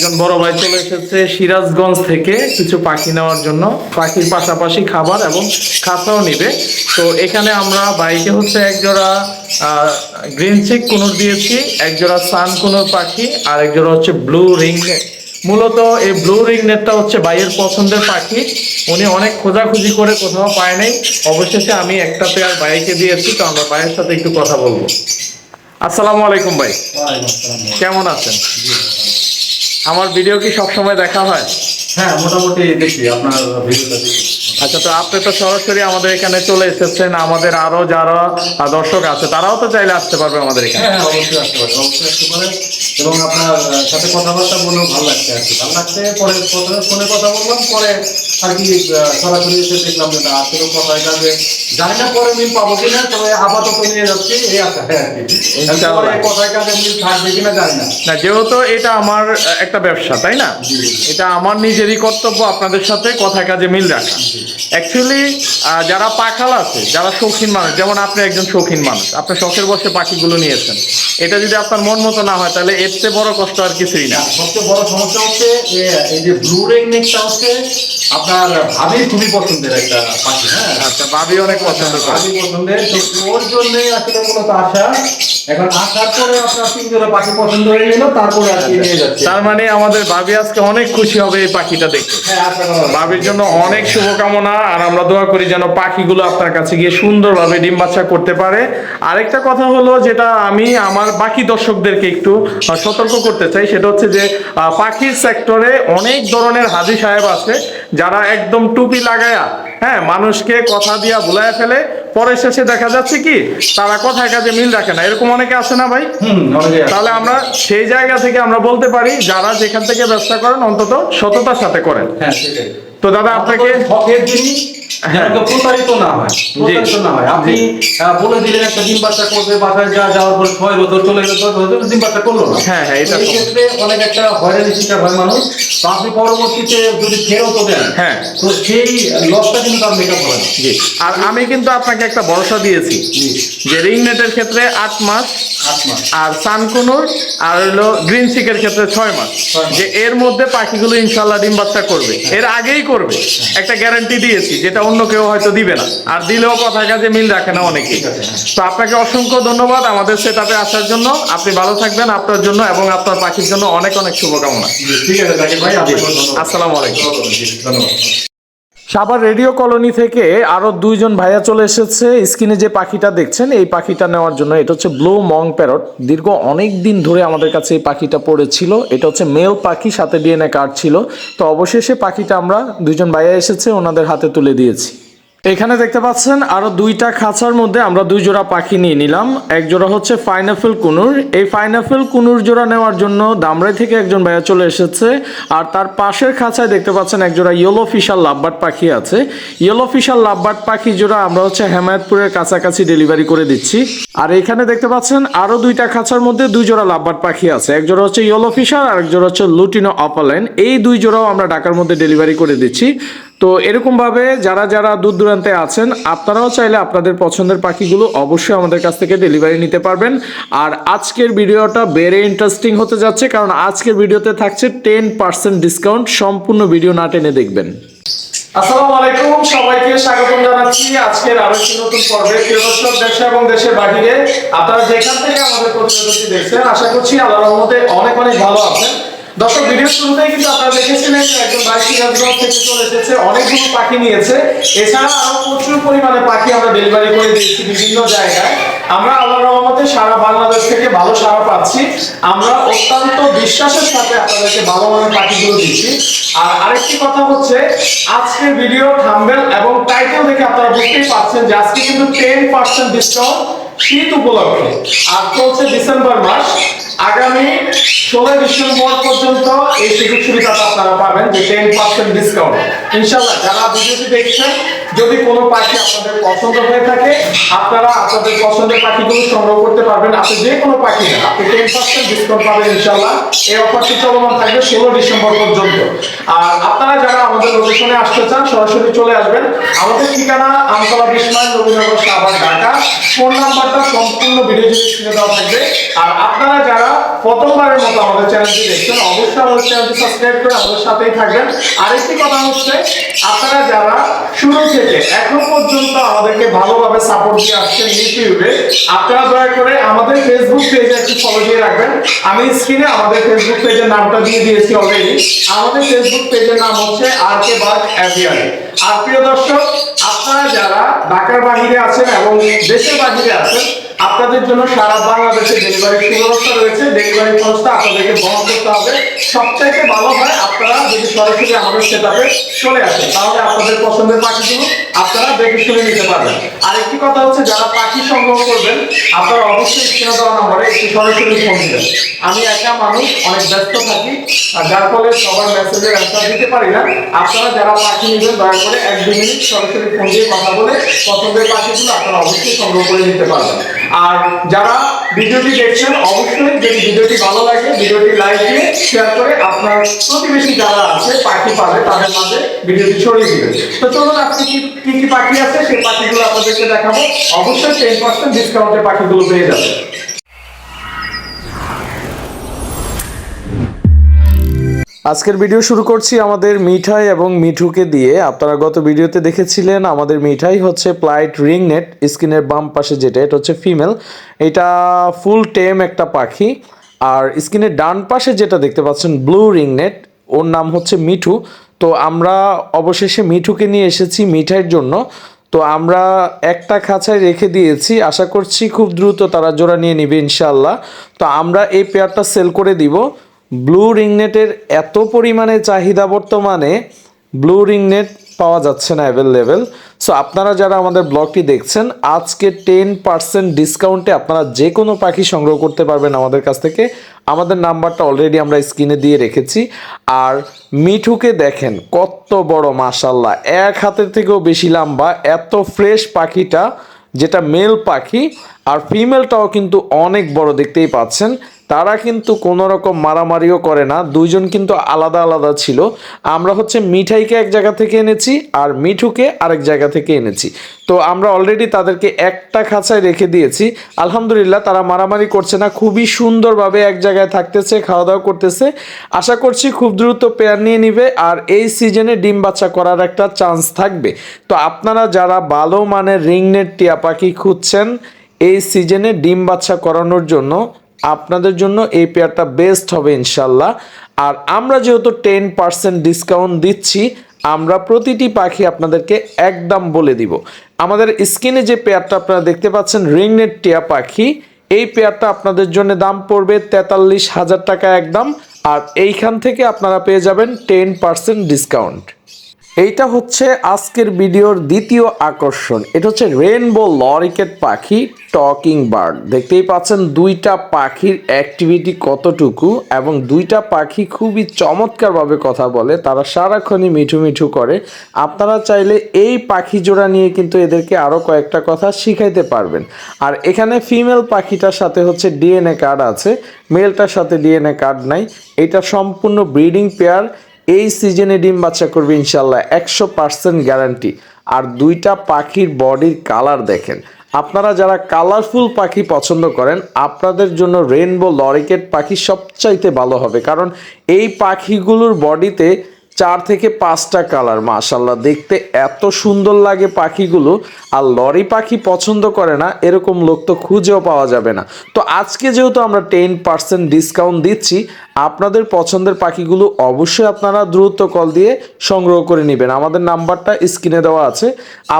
একজন বড় ভাই চলে এসেছে সিরাজগঞ্জ থেকে কিছু পাখি নেওয়ার জন্য। পাখির পাশাপাশি খাবার এবং খাতাও নিবে। তো এখানে আমরা বাইকে হচ্ছে এক জোড়া গ্রিন চেক কুনুর দিয়েছি এক জোড়া সান কুনুর পাখি আর এক জোড়া হচ্ছে ব্লু রিং মূলত এই ব্লু রিং নেটটা হচ্ছে ভাইয়ের পছন্দের পাখি। উনি অনেক খোঁজাখুঁজি করে কোথাও পায় নাই। অবশেষে আমি একটা পেয়ার ভাইকে দিয়েছি তো আমরা ভাইয়ের সাথে একটু কথা বলব। আসসালামু আলাইকুম ভাই। কেমন আছেন? আমার ভিডিও কি সবসময় দেখা হয়? হ্যাঁ মোটামুটি দেখি আপনার ভিডিওটা দেখি। আচ্ছা তো আপনি তো সরাসরি আমাদের এখানে চলে এসেছেন আমাদের আরও যারা দর্শক আছে তারাও তো চাইলে আসতে পারবে আমাদের এখানে। হ্যাঁ হ্যাঁ অবশ্যই আসতে পারবে। অবশ্যই আসতে পারে। এবং আপনার সাথে কথাবার্তা বলেও ভালো লাগছে আর কি। ভালো লাগছে পরে প্রথমে ফোনে কথা বললাম পরে আর কি সরাসরি এসে দেখলাম যে না আসলে কথায় কাজে জানি না পরে মিল পাবো কিনা তবে আপাতত নিয়ে যাচ্ছি এই আশা হ্যাঁ আর কি। কথায় কাজে মিল থাকবে কিনা জানি না। না যেহেতু এটা আমার একটা ব্যবসা তাই না? এটা আমার নিজেরই কর্তব্য আপনাদের সাথে কথা কাজে মিল রাখা। অ্যাকচুয়ালি যারা পাখাল আছে যারা শৌখিন মানুষ যেমন আপনি একজন শৌখিন মানুষ আপনি শখের বসে পাখিগুলো নিয়েছেন। এটা যদি আপনার মন মতো না হয় তাহলে এর চেয়ে বড় কষ্ট আর কিছুই না। সবচেয়ে বড় সমস্যা হচ্ছে এই যে ব্লু রিং নেকটা হচ্ছে আপনার ভাবির খুবই পছন্দের একটা পাখি হ্যাঁ? আচ্ছা ভাবি অনেক পছন্দ করে। ভাবি পছন্দের তো ওর জন্য আসলে মূলত আশা। এখন আসার পরে আপনার তিন জোড়া পাখি পছন্দ হয়ে গেল তারপরে আর কি নিয়ে যাচ্ছে। তার মানে আমাদের ভাবি আজকে অনেক খুশি হবে এই পাখিটা দেখে হ্যাঁ আশা ভাবির জন্য অনেক শুভকামনা আর আমরা দোয়া করি যেন পাখিগুলো আপনার কাছে গিয়ে সুন্দরভাবে ডিম বাচ্চা করতে পারে। আরেকটা কথা হলো যেটা আমি আমার বাকি দর্শকদেরকে একটু সতর্ক করতে চাই সেটা হচ্ছে যে পাখির সেক্টরে অনেক ধরনের হাজি সাহেব আছে যারা একদম টুপি লাগায়া হ্যাঁ মানুষকে কথা দিয়া ভুলায় ফেলে পরে শেষে দেখা যাচ্ছে কি তারা কথায় কাজে মিল রাখে না। এরকম অনেকে আছে না ভাই? হুম তাহলে আমরা সেই জায়গা থেকে আমরা বলতে পারি যারা যেখান থেকে ব্যবসা করেন অন্তত সততার সাথে করেন। হ্যাঁ সেটাই। তো দাদা আপনাকে হকের জিনিস যেন প্রতারিত না হয়। প্রতারিত না হয়। আপনি বলে দিলেন একটা ডিম বাচ্চা করবে বাসায় যা যাওয়ার পর ছয় বছর চলে গেল দশ বছর ডিম বাচ্চা করল না। হ্যাঁ, হ্যাঁ, এটা। ক্ষেত্রে অনেক একটা হয়রানি শিকার হয় মানুষ। তো আপনি পরবর্তীতে যদি ফেরত দেন হ্যাঁ। তো সেই লসটা কিন্তু তার মেকআপ হয় জি। আর আমি কিন্তু আপনাকে একটা ভরসা দিয়েছি যে রিং নেটের ক্ষেত্রে আট মাস আর সানকুনুর আর হলো গ্রিন চিকের ক্ষেত্রে ছয় মাস। যে এর মধ্যে পাখিগুলো ইনশাল্লাহ ডিম বাচ্চা করবে। এর আগেই করবে। একটা গ্যারান্টি দিয়েছি যেটা অন্য কেউ হয়তো দিবে না। আর দিলেও কথা কাজে মিল রাখে না অনেকেই। হ্যাঁ। তো আপনাকে অসংখ্য ধন্যবাদ আমাদের সেটাপে আসার জন্য। আপনি ভালো থাকবেন আপনার জন্য এবং আপনার পাখির জন্য অনেক অনেক শুভকামনা। ঠিক আছে ভাই আসসালামু আলাইকুম। ধন্যবাদ। সাভার রেডিও কলোনি থেকে আরও দুইজন ভাইয়া চলে এসেছে। স্ক্রিনে যে পাখিটা দেখছেন, এই পাখিটা নেওয়ার জন্য এটা হচ্ছে ব্লু মং প্যারট। দীর্ঘ অনেক দিন ধরে আমাদের কাছে এই পাখিটা পড়েছিল। এটা হচ্ছে মেল পাখি, সাথে ডিএনএ কার্ড ছিল। তো অবশেষে পাখিটা আমরা দুইজন ভাইয়া এসেছে, ওনাদের হাতে তুলে দিয়েছি। এখানে দেখতে পাচ্ছেন আরও দুইটা খাঁচার মধ্যে আমরা দুই জোড়া পাখি নিয়ে নিলাম। এক জোড়া হচ্ছে ফাইনাফেল কুনুর। এই ফাইনাফেল কুনুর জোড়া নেওয়ার জন্য দামরাই থেকে একজন ভাইয়া চলে এসেছে। আর তার পাশের খাঁচায় দেখতে পাচ্ছেন এক জোড়া ইয়েলো ফিশার লাভবার্ড পাখি আছে। ইয়েলো ফিশার লাভবার্ড পাখি জোড়া আমরা হচ্ছে হেমায়তপুরের কাছাকাছি ডেলিভারি করে দিচ্ছি। আর এখানে দেখতে পাচ্ছেন আরও দুইটা খাঁচার মধ্যে দুই জোড়া লাভবার্ড পাখি আছে। এক জোড়া হচ্ছে ইয়েলো ফিশার আর এক জোড়া হচ্ছে লুটিনো অপালাইন এই দুই জোড়াও আমরা ঢাকার মধ্যে ডেলিভারি করে দিচ্ছি। তো এরকমভাবে যারা যারা দূর দূরান্তে আছেন, আপনারাও চাইলে আপনাদের পছন্দের পাখিগুলো অবশ্যই আমাদের কাছ থেকে ডেলিভারি নিতে পারবেন। আর আজকের ভিডিওটা বেড়ে ইন্টারেস্টিং হতে যাচ্ছে, কারণ আজকের ভিডিওতে থাকছে টেন পার্সেন্ট ডিসকাউন্ট সম্পূর্ণ ভিডিও না টেনে দেখবেন। আসসালামু আলাইকুম, সবাইকে স্বাগতম জানাচ্ছি। আজকের আরও একটি নতুন পর্বে। প্রিয় দেশে এবং দেশের বাহিরে আপনারা যেখান থেকে আমাদের প্রতিবেদনটি দেখছেন, আশা করছি আল্লাহর রহমতে অনেক অনেক ভালো আছেন। দর্শক ভিডিও শুরুতেই কিন্তু আপনারা দেখেছিলেন একজন বাইক সিরাজগঞ্জ থেকে চলে এসেছে, অনেকগুলো পাখি নিয়েছে। এছাড়া আরও প্রচুর পরিমাণে পাখি আমরা ডেলিভারি করে দিয়েছি বিভিন্ন জায়গায়। আমরা আল্লাহর রহমতে সারা বাংলাদেশ থেকে ভালো সাড়া পাচ্ছি। আমরা অত্যন্ত বিশ্বাসের সাথে আপনাদেরকে ভালো মানের পাখিগুলো দিচ্ছি। আর আরেকটি কথা হচ্ছে, আজকের ভিডিও থাম্বেল এবং টাইটেল দেখে আপনারা বুঝতেই পারছেন যে আজকে কিন্তু টেন পার্সেন্ট ডিসকাউন্ট শীত উপলক্ষে। আর চলছে ডিসেম্বর মাস। আগামী ষোলোই ডিসেম্বর পর্যন্ত এই সুযোগ সুবিধাটা আপনারা পাবেন যে টেন পার্সেন্ট ডিসকাউন্ট ইনশাল্লাহ যারা ভিডিওটি দেখছেন, যদি কোনো পাখি আপনাদের পছন্দ হয়ে থাকে, আপনারা আপনাদের পছন্দের পাখিগুলো সংগ্রহ করতে পারবেন। আপনি যে কোনো পাখি নেন, আপনি টেন পার্সেন্ট ডিসকাউন্ট পাবেন ইনশাল্লাহ এই অফারটি চলমান থাকবে ষোলো ডিসেম্বর পর্যন্ত। আর আপনারা যারা আমাদের লোকেশনে আসতে চান, সরাসরি চলে আসবেন। আমাদের ঠিকানা আমতলা বিস্ময় নবীনগর সাভার ঢাকা। ফোন নাম্বারটা সম্পূর্ণ ভিডিও স্ক্রিনে দেওয়া থাকবে। আর আপনারা যারা প্রথমবারের মতো আমাদের চ্যানেলটি দেখছেন, অবশ্যই আমাদের চ্যানেল চ্যানেলটি সাবস্ক্রাইব করে আমাদের সাথেই থাকবেন। আরেকটি কথা হচ্ছে, আপনারা যারা শুরু থেকে এখন পর্যন্ত আমাদেরকে ভালোভাবে সাপোর্ট দিয়ে আসছেন ইউটিউবে, আপনারা দয়া করে আমাদের ফেসবুক পেজে একটু ফলো দিয়ে রাখবেন। আমি স্ক্রিনে আমাদের ফেসবুক পেজের নামটা দিয়ে দিয়েছি অলরেডি আমাদের ফেসবুক পেজের নাম হচ্ছে আর কে বাগ অ্যাভিয়ারি আর প্রিয় দর্শক আপনারা যারা ঢাকার বাহিরে আছেন এবং দেশের বাহিরে আছেন আপনাদের জন্য সারা বাংলাদেশে ডেলিভারি সুব্যবস্থা রয়েছে। ডেলিভারি খরচটা আপনাদেরকে বহন করতে হবে। সবচাইতে ভালো হয় আপনারা যদি সরাসরি আমাদের সেটাপে চলে আসেন, তাহলে আপনাদের পছন্দের পাখিগুলো আপনারা দেখে শুনে নিতে পারবেন। আরেকটি কথা হচ্ছে, যারা পাখি সংগ্রহ করবেন, আপনারা অবশ্যই স্ক্রিনে দেওয়া নম্বরে একটু সরাসরি ফোন দিবেন। আমি একা মানুষ, অনেক ব্যস্ত থাকি, আর যার ফলে সবার মেসেজের অ্যান্সার দিতে পারি না। আপনারা যারা পাখি নেবেন, দয়া করে এক দু মিনিট সরাসরি ফোন দিয়ে কথা বলে পছন্দের পাখিগুলো আপনারা অবশ্যই সংগ্রহ করে নিতে পারবেন। আর যারা ভিডিওটি দেখছেন, অবশ্যই যদি ভিডিওটি ভালো লাগে, ভিডিওটি লাইক দিয়ে শেয়ার করে আপনার প্রতিবেশী যারা আছে, পাখি পাবে, তাদের মাঝে ভিডিওটি ছড়িয়ে দিবেন। তো চলুন আপনি কি কি কি পাখি আছে, সেই পাখিগুলো আপনাদেরকে দেখাবো। অবশ্যই টেন পার্সেন্ট ডিসকাউন্টে পাখিগুলো পেয়ে যাবেন। আজকের ভিডিও শুরু করছি আমাদের মিঠাই এবং মিঠুকে দিয়ে। আপনারা গত ভিডিওতে দেখেছিলেন, আমাদের মিঠাই হচ্ছে প্লাইট রিং নেট স্ক্রিনের বাম পাশে যেটা, এটা হচ্ছে ফিমেল এটা ফুল টেম একটা পাখি। আর স্কিনের ডান পাশে যেটা দেখতে পাচ্ছেন ব্লু রিং নেট ওর নাম হচ্ছে মিঠু। তো আমরা অবশেষে মিঠুকে নিয়ে এসেছি মিঠাইয়ের জন্য। তো আমরা একটা খাঁচায় রেখে দিয়েছি। আশা করছি খুব দ্রুত তারা জোড়া নিয়ে নিবে ইনশাল্লাহ তো আমরা এই পেয়ারটা সেল করে দিব। ব্লু রিংনেটের এত পরিমাণে চাহিদা বর্তমানে ব্লু রিংনেট পাওয়া যাচ্ছে না অ্যাভেলেবেল। সো আপনারা যারা আমাদের ব্লগটি দেখছেন, আজকে টেন পার্সেন্ট ডিসকাউন্টে আপনারা যে কোনো পাখি সংগ্রহ করতে পারবেন আমাদের কাছ থেকে। আমাদের নাম্বারটা অলরেডি আমরা স্ক্রিনে দিয়ে রেখেছি। আর মিঠুকে দেখেন, কত বড় মাশাল্লাহ এক হাতের থেকেও বেশি লম্বা, এত ফ্রেশ পাখিটা, যেটা মেল পাখি। আর ফিমেলটাও কিন্তু অনেক বড়, দেখতেই পাচ্ছেন। তারা কিন্তু কোনো রকম মারামারিও করে না। দুইজন কিন্তু আলাদা আলাদা ছিল। আমরা হচ্ছে মিঠাইকে এক জায়গা থেকে এনেছি আর মিঠুকে আরেক জায়গা থেকে এনেছি। তো আমরা অলরেডি তাদেরকে একটা খাঁচায় রেখে দিয়েছি। আলহামদুলিল্লাহ তারা মারামারি করছে না। খুবই সুন্দরভাবে এক জায়গায় থাকতেছে খাওয়া দাওয়া করতেছে। আশা করছি খুব দ্রুত পেয়ার নিয়ে নিবে আর এই সিজনে ডিম বাচ্চা করার একটা চান্স থাকবে। তো আপনারা যারা ভালো মানের রিংনেট টিয়া পাখি খুঁজছেন, এই সিজনে ডিম বাচ্চা করানোর জন্য আপনাদের জন্য এই পেয়ারটা বেস্ট হবে ইনশাল্লাহ আর আমরা যেহেতু টেন পার্সেন্ট ডিসকাউন্ট দিচ্ছি, আমরা প্রতিটি পাখি আপনাদেরকে একদম বলে দিব। আমাদের স্ক্রিনে যে পেয়ারটা আপনারা দেখতে পাচ্ছেন, রিংনেট টিয়া পাখি, এই পেয়ারটা আপনাদের জন্য দাম পড়বে তেতাল্লিশ হাজার টাকা একদম। আর এইখান থেকে আপনারা পেয়ে যাবেন টেন পার্সেন্ট ডিসকাউন্ট এইটা হচ্ছে আজকের ভিডিওর দ্বিতীয় আকর্ষণ। এটা হচ্ছে রেনবো লরিকেট পাখি টকিং বার্ড। দেখতেই পাচ্ছেন দুইটা পাখির অ্যাক্টিভিটি কতটুকু এবং দুইটা পাখি খুবই চমৎকারভাবে কথা বলে, তারা সারাক্ষণই মিঠু মিঠু করে। আপনারা চাইলে এই পাখি জোড়া নিয়ে কিন্তু এদেরকে আরও কয়েকটা কথা শিখাইতে পারবেন। আর এখানে ফিমেল পাখিটার সাথে হচ্ছে ডিএনএ কার্ড আছে। মেলটার সাথে ডিএনএ কার্ড নাই। এটা সম্পূর্ণ ব্রিডিং পেয়ার এই সিজনে ডিম বাচ্চা করবে ইনশাল্লাহ একশো পার্সেন্ট গ্যারান্টি। আর দুইটা পাখির বডির কালার দেখেন। আপনারা যারা কালারফুল পাখি পছন্দ করেন, আপনাদের জন্য রেনবো লরিকেট পাখি সবচাইতে ভালো হবে। কারণ এই পাখিগুলোর বডিতে চার থেকে পাঁচটা কালার মাশাল্লাহ দেখতে এত সুন্দর লাগে পাখিগুলো, আর লরি পাখি পছন্দ করে না, এরকম লোক তো খুঁজেও পাওয়া যাবে না। তো আজকে যেহেতু আমরা টেন পার্সেন্ট ডিসকাউন্ট দিচ্ছি, আপনাদের পছন্দের পাখিগুলো অবশ্যই আপনারা দ্রুত কল দিয়ে সংগ্রহ করে নেবেন। আমাদের নাম্বারটা স্ক্রিনে দেওয়া আছে।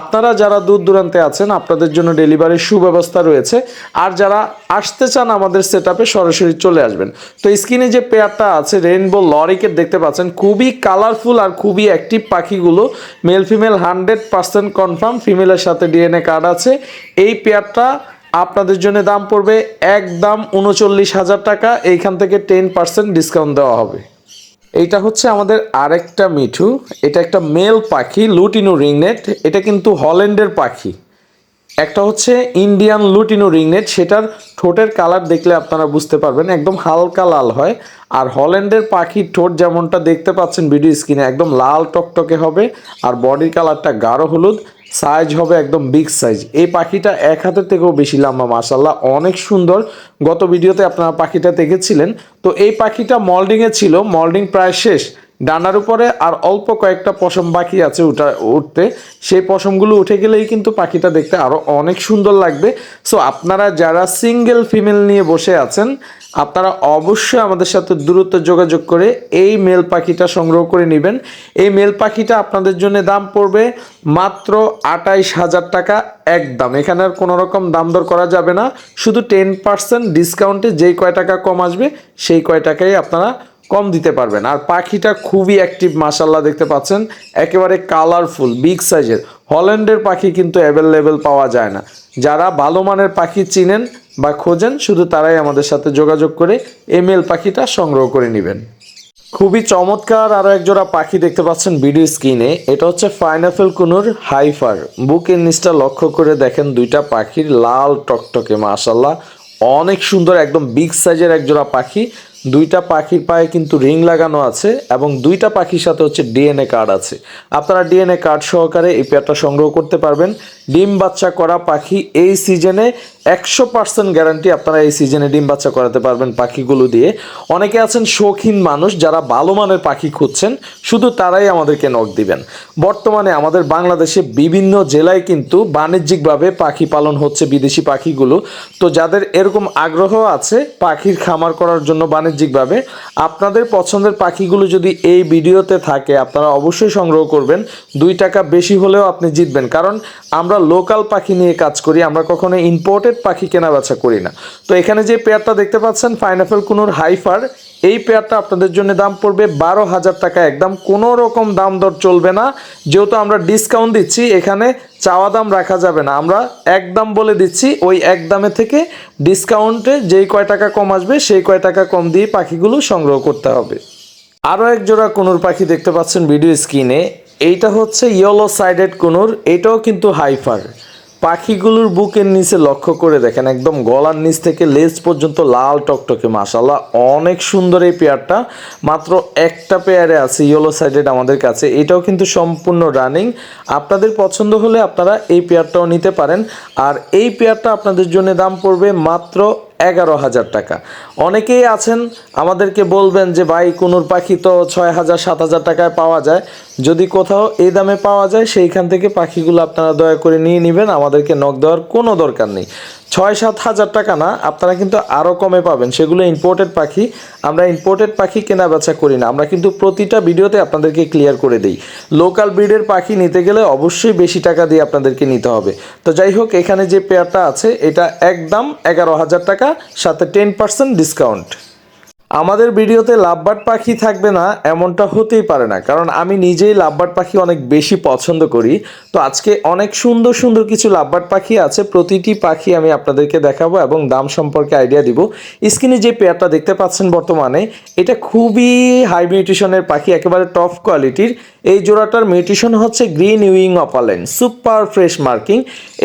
আপনারা যারা দূর দূরান্তে আছেন, আপনাদের জন্য ডেলিভারির সুব্যবস্থা রয়েছে। আর যারা আসতে চান আমাদের সেট সরাসরি চলে আসবেন। তো স্ক্রিনে যে পেয়ারটা আছে, রেইনবো লরিকেট দেখতে পাচ্ছেন, খুবই কালারফুল আর খুবই অ্যাক্টিভ পাখিগুলো। Male female hundred percent confirm ফিমেলের সাথে ডিএনএ কার্ড আছে। এই পেয়ারটা আপনাদের জন্য দাম পড়বে একদম উনচল্লিশ হাজার টাকা। এইখান থেকে টেন পার্সেন্ট ডিসকাউন্ট দেওয়া হবে। এইটা হচ্ছে আমাদের আরেকটা মিঠু। এটা একটা মেল পাখি লুটিনো রিংনেট এটা কিন্তু হল্যান্ডের পাখি। একটা হচ্ছে ইন্ডিয়ান লুটিনো রিংনেট সেটার ঠোঁটের কালার দেখলে আপনারা বুঝতে পারবেন, একদম হালকা লাল হয়। আর হল্যান্ডের পাখির ঠোঁট যেমনটা দেখতে পাচ্ছেন ভিডিও স্ক্রিনে একদম লাল টকটকে হবে, আর বডির কালারটা গাঢ় হলুদ সাইজ হবে একদম বিগ সাইজ এই পাখিটা এক হাতের থেকেও বেশি লম্বা মাসাল্লাহ অনেক সুন্দর। গত ভিডিওতে আপনারা পাখিটা দেখেছিলেন। তো এই পাখিটা মল্ডিংয়ে ছিল মল্ডিং প্রায় শেষ। ডানার উপরে আর অল্প কয়েকটা পশম বাকি আছে উঠা, উঠতে। সেই পশমগুলো উঠে গেলেই কিন্তু পাখিটা দেখতে আরও অনেক সুন্দর লাগবে। সো আপনারা যারা সিঙ্গেল ফিমেল নিয়ে বসে আছেন, আপনারা অবশ্যই আমাদের সাথে দ্রুত যোগাযোগ করে এই মেল পাখিটা সংগ্রহ করে নেবেন। এই মেল পাখিটা আপনাদের জন্য দাম পড়বে মাত্র আটাইশ হাজার টাকা একদম। এখানে আর কোনো রকম দাম দর করা যাবে না। শুধু টেন পার্সেন্ট ডিসকাউন্টে যেই কয় টাকা কম আসবে, সেই কয় টাকাই আপনারা কম দিতে পারবেন। আর পাখিটা খুবই অ্যাক্টিভ মাসাল্লাহ দেখতে পাচ্ছেন। একেবারে কালারফুল বিগ সাইজের হল্যান্ডের পাখি কিন্তু অ্যাভেলেবেল পাওয়া যায় না। যারা ভালো মানের পাখি চিনেন বা খোঁজেন, শুধু তারাই আমাদের সাথে যোগাযোগ করে এমএল পাখিটা সংগ্রহ করে নেবেন। খুবই চমৎকার আরও এক জোড়া পাখি দেখতে পাচ্ছেন ভিডিও স্ক্রিনে এটা হচ্ছে ফাইনাফেল কুনুর হাইফার। বুকের নিচটা লক্ষ্য করে দেখেন দুইটা পাখির লাল টকটকে মাশাল্লাহ অনেক সুন্দর, একদম বিগ সাইজের এক জোড়া পাখি। দুইটা পাখির পায়ে কিন্তু রিং লাগানো আছে এবং দুইটা পাখির সাথে হচ্ছে ডিএনএ কার্ড আছে। আপনারা ডিএনএ কার্ড সহকারে এই পেয়ারটা সংগ্রহ করতে পারবেন। ডিম বাচ্চা করা পাখি এই সিজনে একশো পার্সেন্ট গ্যারান্টি আপনারা এই সিজনে ডিম বাচ্চা করাতে পারবেন পাখিগুলো দিয়ে। অনেকে আছেন শৌখিন মানুষ যারা ভালো মানের পাখি খুঁজছেন, শুধু তারাই আমাদেরকে নখ দিবেন। বর্তমানে আমাদের বাংলাদেশে বিভিন্ন জেলায় কিন্তু বাণিজ্যিকভাবে পাখি পালন হচ্ছে বিদেশি পাখিগুলো। তো যাদের এরকম আগ্রহ আছে পাখির খামার করার জন্য বাণিজ্যিকভাবে, আপনাদের পছন্দের পাখিগুলো যদি এই ভিডিওতে থাকে, আপনারা অবশ্যই সংগ্রহ করবেন। দুই টাকা বেশি হলেও আপনি জিতবেন। কারণ আমরা লোকাল পাখি নিয়ে কাজ করি, আমরা কখনো ইম্পোর্টেড পাখি কেনা বেচা করি না। তো এখানে যে পেয়ারটা দেখতে পাচ্ছেন, পাইনাপেল কুনুর হাইফার, এই পেয়ারটা আপনাদের জন্য দাম পড়বে বারো হাজার টাকা। একদম কোনো রকম দাম দর চলবে না। যেহেতু আমরা ডিসকাউন্ট দিচ্ছি, এখানে চাওয়া দাম রাখা যাবে না। আমরা একদম বলে দিচ্ছি, ওই এক দামে থেকে ডিসকাউন্টে যেই কয় টাকা কম আসবে, সেই কয় টাকা কম দিয়ে পাখিগুলো সংগ্রহ করতে হবে। আরও এক জোড়া কুনুর পাখি দেখতে পাচ্ছেন ভিডিও স্ক্রিনে। এইটা হচ্ছে ইয়েলো সাইডেড কুনুর, এটাও কিন্তু হাইফার। পাখিগুলোর বুকের নিচে লক্ষ্য করে দেখেন, একদম গলার নিচ থেকে লেজ পর্যন্ত লাল টকটকে মাসাল্লাহ অনেক সুন্দর এই পেয়ারটা। মাত্র একটা পেয়ারে আছে ইয়েলো সাইডেড আমাদের কাছে। এটাও কিন্তু সম্পূর্ণ রানিং আপনাদের পছন্দ হলে আপনারা এই পেয়ারটাও নিতে পারেন। আর এই পেয়ারটা আপনাদের জন্য দাম পড়বে মাত্র এগারো হাজার টাকা। অনেকেই আছেন, আমাদেরকে বলবেন যে, ভাই, কুনুর পাখি তো ছয় হাজার, সাত হাজার টাকায় পাওয়া যায়। যদি কোথাও এই দামে পাওয়া যায়, সেইখান থেকে পাখিগুলো আপনারা দয়া করে নিয়ে নেবেন। আমাদেরকে নখ দেওয়ার কোনো দরকার নেই। ছয় সাত হাজার টাকা না, আপনারা কিন্তু আরও কমে পাবেন। সেগুলো ইম্পোর্টেড পাখি, আমরা ইম্পোর্টেড পাখি কেনা বেচা করি না। আমরা কিন্তু প্রতিটা ভিডিওতে আপনাদেরকে ক্লিয়ার করে দিই। লোকাল ব্রিডের পাখি নিতে গেলে অবশ্যই বেশি টাকা দিয়ে আপনাদেরকে নিতে হবে। তো যাই হোক, এখানে যে পেয়ারটা আছে, এটা একদম এগারো হাজার টাকা, সাথে টেন পার্সেন্ট ডিসকাউন্ট আমাদের ভিডিওতে লাভবার্ড পাখি থাকবে না, এমনটা হতেই পারে না। কারণ আমি নিজেই লাভবার্ড পাখি অনেক বেশি পছন্দ করি। তো আজকে অনেক সুন্দর সুন্দর কিছু লাভবার্ড পাখি আছে। প্রতিটি পাখি আমি আপনাদেরকে দেখাবো এবং দাম সম্পর্কে আইডিয়া দিব। স্ক্রিনে যে পেয়ারটা দেখতে পাচ্ছেন বর্তমানে, এটা খুবই হাই মিউটিশনের পাখি, একেবারে টপ কোয়ালিটির এই জোড়াটার মিউটিশন হচ্ছে green wing opaline super fresh marking.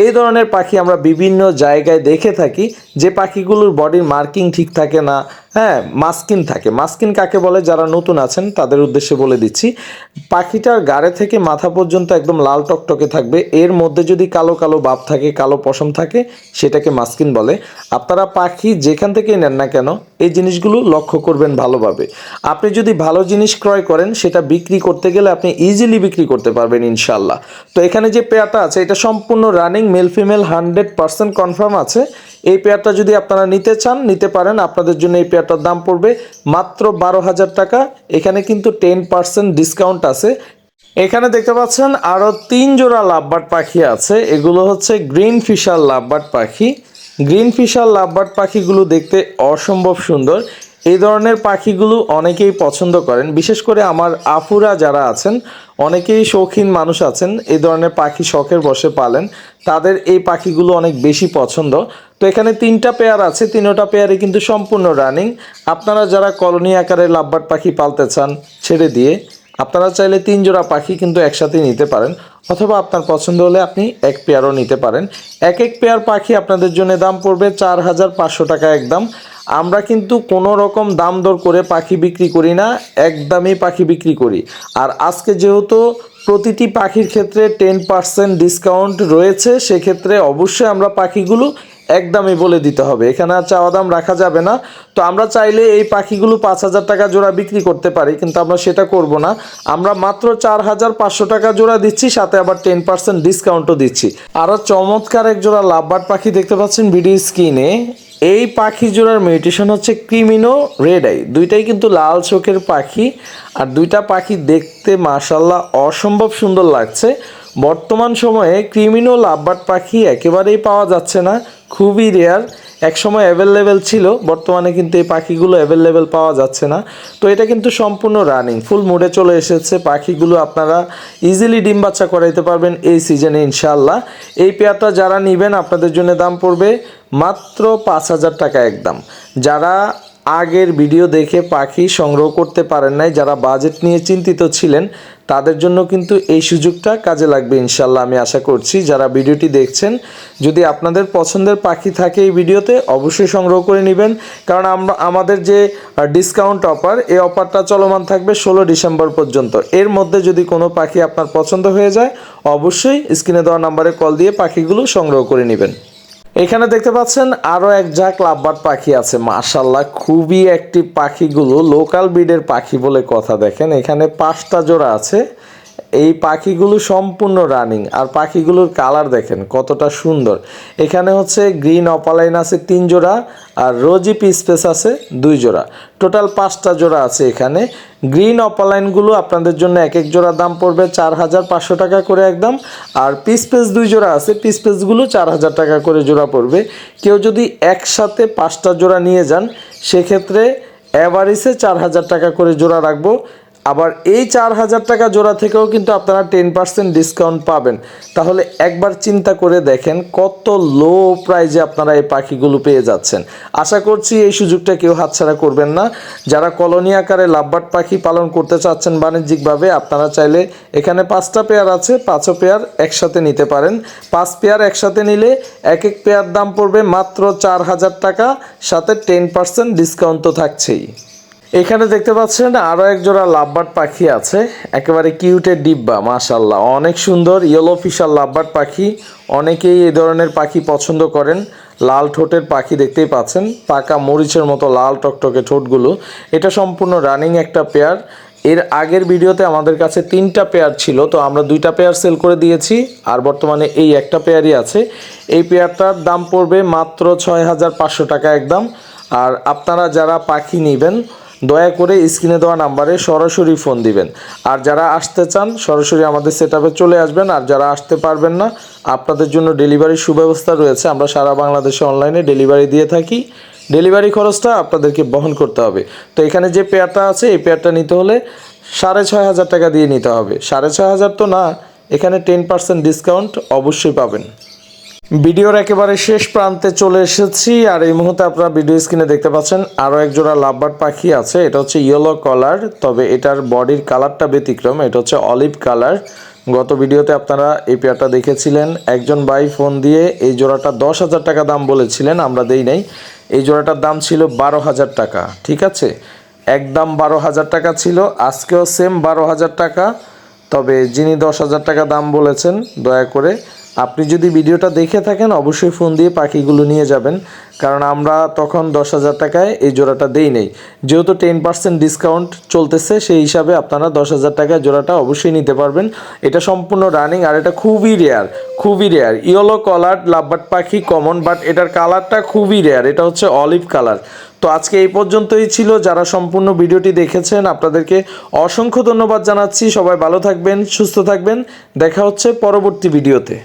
এই ধরনের পাখি আমরা বিভিন্ন জায়গায় দেখে থাকি, যে পাখিগুলোর বডির মার্কিং ঠিক থাকে না হ্যাঁ মাস্কিন থাকে। মাস্কিন কাকে বলে? যারা নতুন আছেন, তাদের উদ্দেশ্যে বলে দিচ্ছি, পাখিটার গাড়ে থেকে মাথা পর্যন্ত একদম লাল টকটকে থাকবে। এর মধ্যে যদি কালো কালো বাপ থাকে, কালো পশম থাকে, সেটাকে মাস্কিন বলে। আপনারা পাখি যেখান থেকে নেন না কেন, এই জিনিসগুলো লক্ষ্য করবেন ভালোভাবে। আপনি যদি ভালো জিনিস ক্রয় করেন, সেটা বিক্রি করতে গেলে আপনি ইজিলি বিক্রি করতে পারবেন ইনশাল্লাহ তো এখানে যে পেয়ারটা আছে, এটা সম্পূর্ণ running male female hundred percent confirm আছে। এই পেয়ারটা যদি আপনারা নিতে চান, নিতে পারেন, আপনাদের জন্য এই পেয়ারটার দাম পড়বে মাত্র বারো হাজার টাকা। এখানে কিন্তু টেন পার্সেন্ট ডিসকাউন্ট আছে। এখানে দেখতে পাচ্ছেন আরও তিন জোড়া লাভবার্ড পাখি আছে। এগুলো হচ্ছে গ্রিন ফিশার লাভবার্ড পাখি। গ্রিন ফিশার লাভবার্ড পাখিগুলো দেখতে অসম্ভব সুন্দর। এই ধরনের পাখিগুলো অনেকেই পছন্দ করেন। বিশেষ করে আমার আফুরা যারা আছেন, অনেকেই শৌখিন মানুষ আছেন, এই ধরনের পাখি শখের বসে পালেন। তাদের এই পাখিগুলো অনেক বেশি পছন্দ। তো এখানে তিনটা পেয়ার আছে, তিনোটা পেয়ারে কিন্তু সম্পূর্ণ রানিং। আপনারা যারা কলোনি আকারে লাভবার্ড পাখি পালতে চান, ছেড়ে দিয়ে আপনারা চাইলে তিন জোড়া পাখি কিন্তু একসাথে নিতে পারেন, অথবা আপনার পছন্দ হলে আপনি এক পেয়ারও নিতে পারেন। এক এক পেয়ার পাখি আপনাদের জন্য দাম পড়বে চার হাজার পাঁচশো টাকা একদম। আমরা কিন্তু কোনো রকম দাম দর করে পাখি বিক্রি করি না, একদমই পাখি বিক্রি করি। আর আজকে যেহেতু প্রতিটি পাখির ক্ষেত্রে টেন পার্সেন্ট ডিসকাউন্ট রয়েছে, সেক্ষেত্রে অবশ্যই আমরা পাখিগুলো একদমই বলে দিতে হবে। এখানে আর চাওয়া দাম রাখা যাবে না। তো আমরা চাইলে এই পাখিগুলো পাঁচ হাজার টাকা জোড়া বিক্রি করতে পারি, কিন্তু আমরা সেটা করব না। আমরা মাত্র চার হাজার পাঁচশো টাকা জোড়া দিচ্ছি, সাথে আবার টেন পার্সেন্ট ডিসকাউন্টও দিচ্ছি। আরও চমৎকার এক জোড়া লাভবার্ড পাখি দেখতে পাচ্ছেন ভিডিও স্ক্রিনে এই পাখি জোড়ার মিউটেশন হচ্ছে ক্রিমিনো রেড আই। দুইটাই কিন্তু লাল চোখের পাখি, আর দুইটা পাখি দেখতে মাশাল্লাহ অসম্ভব সুন্দর লাগছে। বর্তমান সময়ে ক্রিমিনো লাভবার্ড পাখি একেবারেই পাওয়া যাচ্ছে না, খুবই রেয়ার একসময় অ্যাভেলেবেল ছিল, বর্তমানে কিন্তু এই পাখিগুলো অ্যাভেলেবেল পাওয়া যাচ্ছে না। তো এটা কিন্তু সম্পূর্ণ রানিং ফুল মুডে চলে এসেছে। পাখিগুলো আপনারা ইজিলি ডিম বাচ্চা করাইতে পারবেন এই সিজনে ইনশাল্লাহ এই পেয়ারটা যারা নেবেন, আপনাদের জন্য দাম পড়বে মাত্র পাঁচ হাজার টাকা একদম। যারা আগের ভিডিও দেখে পাখি সংগ্রহ করতে পারেন নাই, যারা বাজেট নিয়ে চিন্তিত ছিলেন, তাদের জন্য কিন্তু এই সুযোগটা কাজে লাগবে ইনশাল্লাহ আমি আশা করছি। যারা ভিডিওটি দেখছেন, যদি আপনাদের পছন্দের পাখি থাকে এই ভিডিওতে, অবশ্যই সংগ্রহ করে নেবেন। কারণ আমরা, আমাদের যে ডিসকাউন্ট অফার এই অফারটা চলমান থাকবে ষোলো ডিসেম্বর পর্যন্ত। এর মধ্যে যদি কোনো পাখি আপনার পছন্দ হয়ে যায়, অবশ্যই স্ক্রিনে দেওয়া নাম্বারে কল দিয়ে পাখিগুলো সংগ্রহ করে নেবেন। এখানে দেখতে পাচ্ছেন আরও এক ঝাঁক লাভবার্ড পাখি আছে। মাশাল্লাহ খুবই একটি পাখিগুলো লোকাল ব্রিডের পাখি বলে কথা দেখেন। এখানে পাঁচটা জোড়া আছে। এই পাখিগুলো সম্পূর্ণ রানিং। আর পাখিগুলোর কালার দেখেন, কতটা সুন্দর। এখানে হচ্ছে গ্রিন অপালাইন আছে তিন জোড়া, আর রোজি পিসপেস আছে দুই জোড়া। টোটাল পাঁচটা জোড়া আছে এখানে। গ্রিন অপালাইনগুলো আপনাদের জন্য এক এক জোড়া দাম পড়বে চার হাজার পাঁচশো টাকা করে একদম। আর পিস পেস দুই জোড়া আছে পিস পেসগুলো চার হাজার টাকা করে জোড়া পড়বে। কেউ যদি একসাথে পাঁচটা জোড়া নিয়ে যান, সেক্ষেত্রে অ্যাভারেজে চার হাজার টাকা করে জোড়া রাখব। আবার এই চার হাজার টাকা জোড়া থেকেও কিন্তু আপনারা টেন পার্সেন্ট ডিসকাউন্ট পাবেন। তাহলে একবার চিন্তা করে দেখেন কত লো প্রাইজে আপনারা এই পাখিগুলো পেয়ে যাচ্ছেন। আশা করছি এই সুযোগটা কেউ হাতছাড়া করবেন না। যারা কলোনি আকারে লাভবার্ড পাখি পালন করতে চাচ্ছেন বাণিজ্যিকভাবে, আপনারা চাইলে এখানে পাঁচটা পেয়ার আছে, পাঁচও পেয়ার একসাথে নিতে পারেন। পাঁচ পেয়ার একসাথে নিলে এক এক পেয়ার দাম পড়বে মাত্র চার হাজার টাকা, সাথে টেন পার্সেন্ট ডিসকাউন্ট তো থাকছেই। এখানে দেখতে পাচ্ছেন আরও এক জোড়া লাভবার্ড পাখি আছে, একেবারে কিউটের ডিব্বা মাশাল্লাহ অনেক সুন্দর ইয়েলো ফিশার লাভবার্ড পাখি, অনেকেই এই ধরনের পাখি পছন্দ করেন। লাল ঠোঁটের পাখি দেখতেই পাচ্ছেন, পাকা মরিচের মতো লাল টকটকে ঠোঁটগুলো। এটা সম্পূর্ণ রানিং একটা পেয়ার এর আগের ভিডিওতে আমাদের কাছে তিনটা পেয়ার ছিল, তো আমরা দুইটা পেয়ার সেল করে দিয়েছি, আর বর্তমানে এই একটা পেয়ারই আছে। এই পেয়ারটার দাম পড়বে মাত্র ছয় হাজার পাঁচশো টাকা একদম। আর আপনারা যারা পাখি নেবেন দয়া করে স্ক্রিনে দেওয়া নাম্বারে সরাসরি ফোন দিবেন। আর যারা আসতে চান, সরাসরি আমাদের সেট চলে আসবেন। আর যারা আসতে পারবেন না, আপনাদের জন্য ডেলিভারির সুব্যবস্থা রয়েছে। আমরা সারা বাংলাদেশে অনলাইনে ডেলিভারি দিয়ে থাকি। ডেলিভারি খরচটা আপনাদেরকে বহন করতে হবে। তো এখানে যে পেয়ারটা আছে, এই পেয়ারটা নিতে হলে সাড়ে ছয় হাজার টাকা দিয়ে নিতে হবে। সাড়ে ছয় হাজার তো না, এখানে টেন পার্সেন্ট ডিসকাউন্ট অবশ্যই পাবেন। ভিডিওর একেবারে শেষ প্রান্তে চলে এসেছি, আর এই মুহূর্তে আপনারা ভিডিও স্ক্রিনে দেখতে পাচ্ছেন আরও এক জোড়া লাভবার্ড পাখি আছে। এটা হচ্ছে ইয়েলো কালার তবে এটার বডির কালারটা ব্যতিক্রম, এটা হচ্ছে অলিভ কালার গত ভিডিওতে আপনারা এই পেয়ারটা দেখেছিলেন। একজন ভাই ফোন দিয়ে এই জোড়াটা দশ হাজার টাকা দাম বলেছিলেন, আমরা দেই নাই। এই জোড়াটার দাম ছিল বারো হাজার টাকা, ঠিক আছে? একদম বারো হাজার টাকা ছিল, আজকেও সেম বারো হাজার টাকা, তবে যিনি দশ হাজার টাকা দাম বলেছেন, দয়া করে আপনি যদি ভিডিওটা দেখে থাকেন, অবশ্যই ফোন দিয়ে পাখিগুলো নিয়ে যাবেন। কারণ আমরা তখন দশ হাজার টাকায় এই জোড়াটা দেই নেই। যেহেতু টেন পার্সেন্ট ডিসকাউন্ট চলতেছে, সেই হিসাবে আপনারা দশ হাজার টাকায় জোড়াটা অবশ্যই নিতে পারবেন। এটা সম্পূর্ণ রানিং আর এটা খুবই রেয়ার খুবই রেয়ার ইয়েলো কালার লাভবার্ড পাখি কমন বাট এটার কালারটা খুবই রেয়ার এটা হচ্ছে অলিভ কালার তো আজকে এই পর্যন্তই ছিল। যারা সম্পূর্ণ ভিডিওটি দেখেছেন, আপনাদেরকে অসংখ্য ধন্যবাদ জানাচ্ছি। সবাই ভালো থাকবেন, সুস্থ থাকবেন। দেখা হচ্ছে পরবর্তী ভিডিওতে।